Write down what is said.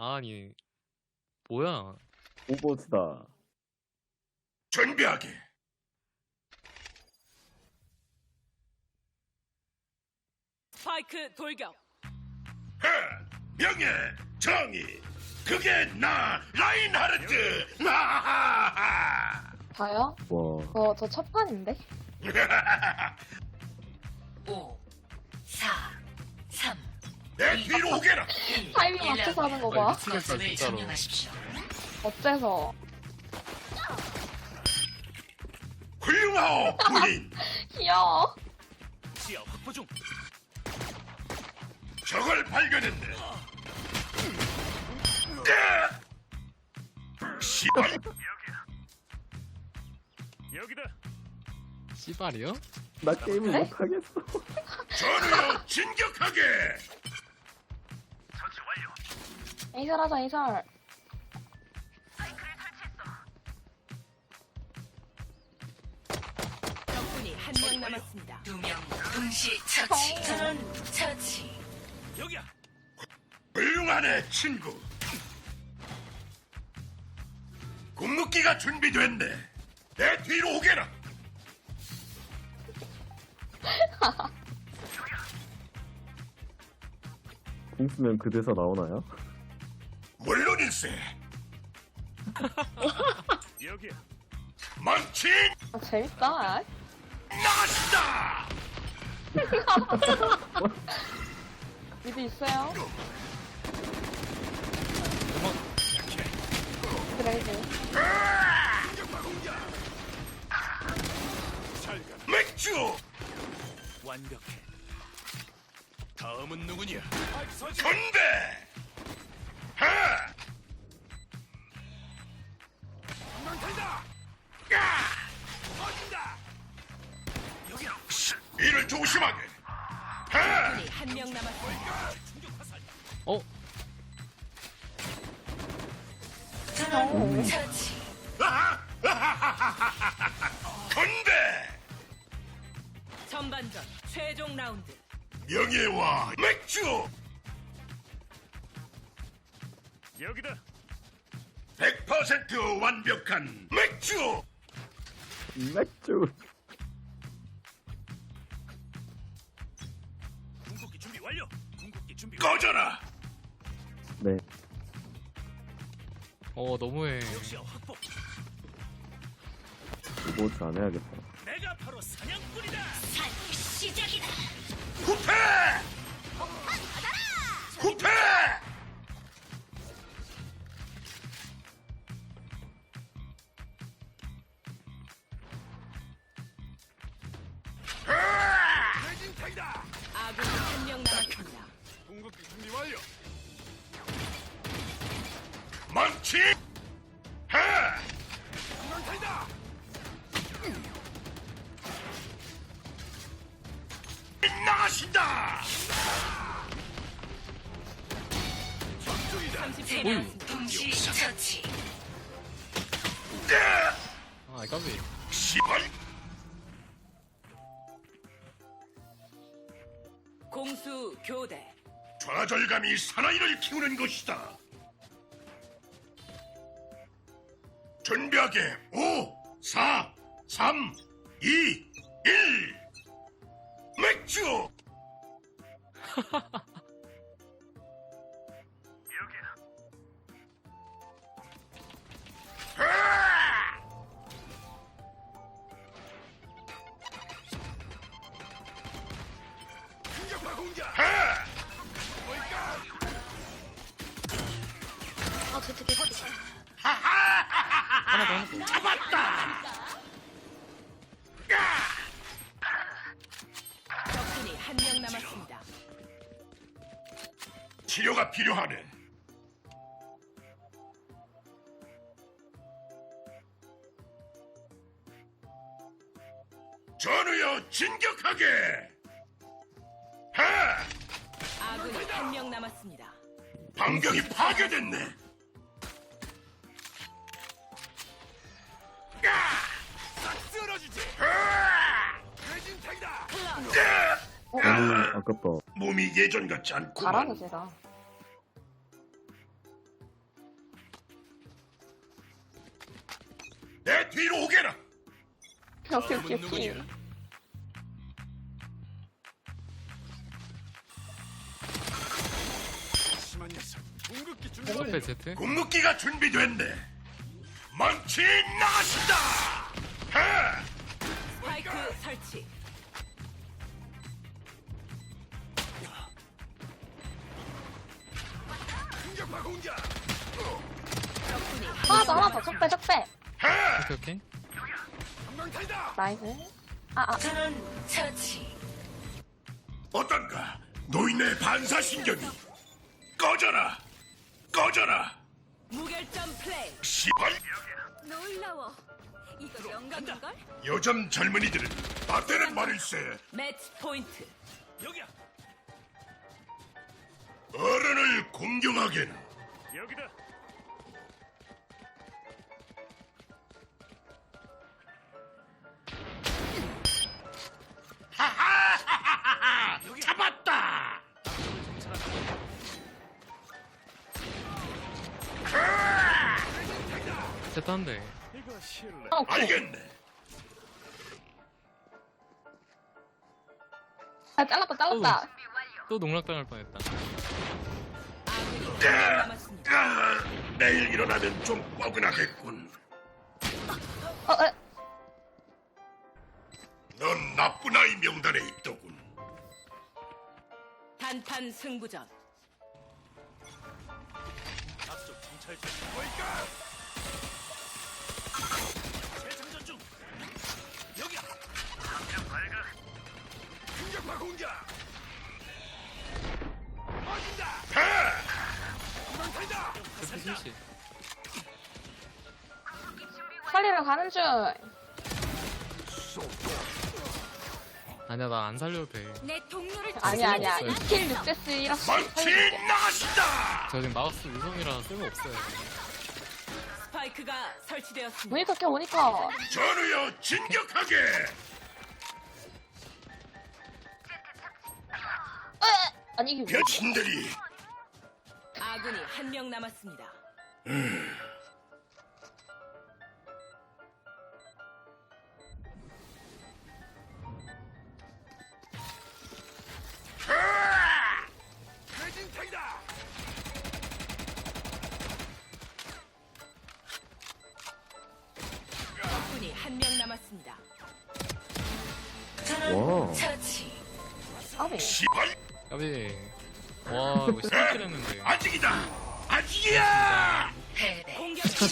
아니 뭐야? 오버워치다. 준비하게. 스파이크 돌격. 하! 명예, 정의, 그게 나 라인하르트. 나하하. 저요? 와. 어, 저 첫 판인데? 5, 4, 3, 내 뒤로 오게라. 1. 타이밍 맞춰서 하는 거 봐. 거점을 진짜로. 점령하십시오. 어째서? 훌륭하오, 부인. 귀여워. 지하 확보 중. 저걸 발견했네. 네. 씨발. 여기다. 씨발이요? 나 게임을 네? 못하겠어. 전우여 진격하게. 처치 완료. 에이설 하자, 에이설. 적군이 한 명 남았습니다. 두명 동시 처치. 전원 처치. 여기야. 훌륭하네, 친구. 궁극기가 준비됐네. 내 뒤로 오게라. 공 쓰면 그 대사 나오나요? 물론일세. 여기야. 망친 아, 재밌다. 나가신다. 미드 있어요? 그래도. 맥주. 완벽해. 다음은 누구냐? 건배. 어? 건배. 전반전 최종 라운드. 명예와 맥주. 여기다. 100% 완벽한 맥주. 맥주. 꺼져라. 네. 어 너무해. 역시야 확보. 오버워치 안 해야겠다. 내가 바로 사냥꾼이다. 시작이다. 후퇴. 후퇴. 망치. 하. 망탄이다. 나가신다. 30초 뭘? 남았습니다. 동시 처치. 아 깜짝이야. 시발. 공수 교대. 좌절감이 사나이를 키우는 것이다. 준비하게 5, 4, 3, 2, 1. 맥주. 아! 충격파 공 격. 하! 아, 저 되게 잡았다. 적군이 한 명 남았습니다. 치료가 필요하네. 전우여 진격하게. 하! 아군이 한 명 남았습니다. 방벽이 파괴됐네. 아깝다. 몸이 예전 같지 잘하고 않구만. 제가 내 뒤로 오게라. 오케이 오케이 오케이 심한 녀석. 궁극기 준비. 앞에 Z 궁극기가 준비됐네. 망치 나가신다. 해! 스파이크 설치. 하나 더, 하나 더. 적배, 적배. 하! 오케이 오케이. 나이스. 아, 아. 전원 처치. 어떤가? 노인의 반사신경이 꺼져라. 꺼져라. 무결점 플레이. 시발. 놀라워. 이거 영광인걸? 요즘 젊은이들은 나대는 말일세. 매치 포인트. 여기야. 어른을 공경하게는 여기다. 하하하하하 잡았다. 대. 이거 실례. 아, 오케이. 알겠네. 아, 잘랐다, 잘랐다. 또 농락당할 뻔했다. 아, 내일 일어나면 좀 뻐근하겠군. 어, 에. 넌 나쁜 아이 명단에 있더군. 단판 승부전. 앞쪽 중. 뭘까? 재장전 중. 여기야. 당장 발각. 충격파 공격. 실시. 살리러 가는 중. 아니야 나 안 살려도 돼. 내 동료를 아니 야, 아니야. 없어요. 2킬 6데스 1어스. 망치 나가신다. 저 지금 마우스 우성이라 쓸모 없어요. 스파이크가 설치되었습니다. 모니터 켜, 모니터. 전우여 진격하게. 아니, 이게 뭐. 변신들이 아군이 한 명 남았습니다. 대진탕이다. 적군이 한 명 남았습니다. 와. 처치. 아베. 시발 까비. 와 이거 10킬 했는데. 아직이다. 아직이야. 공격팀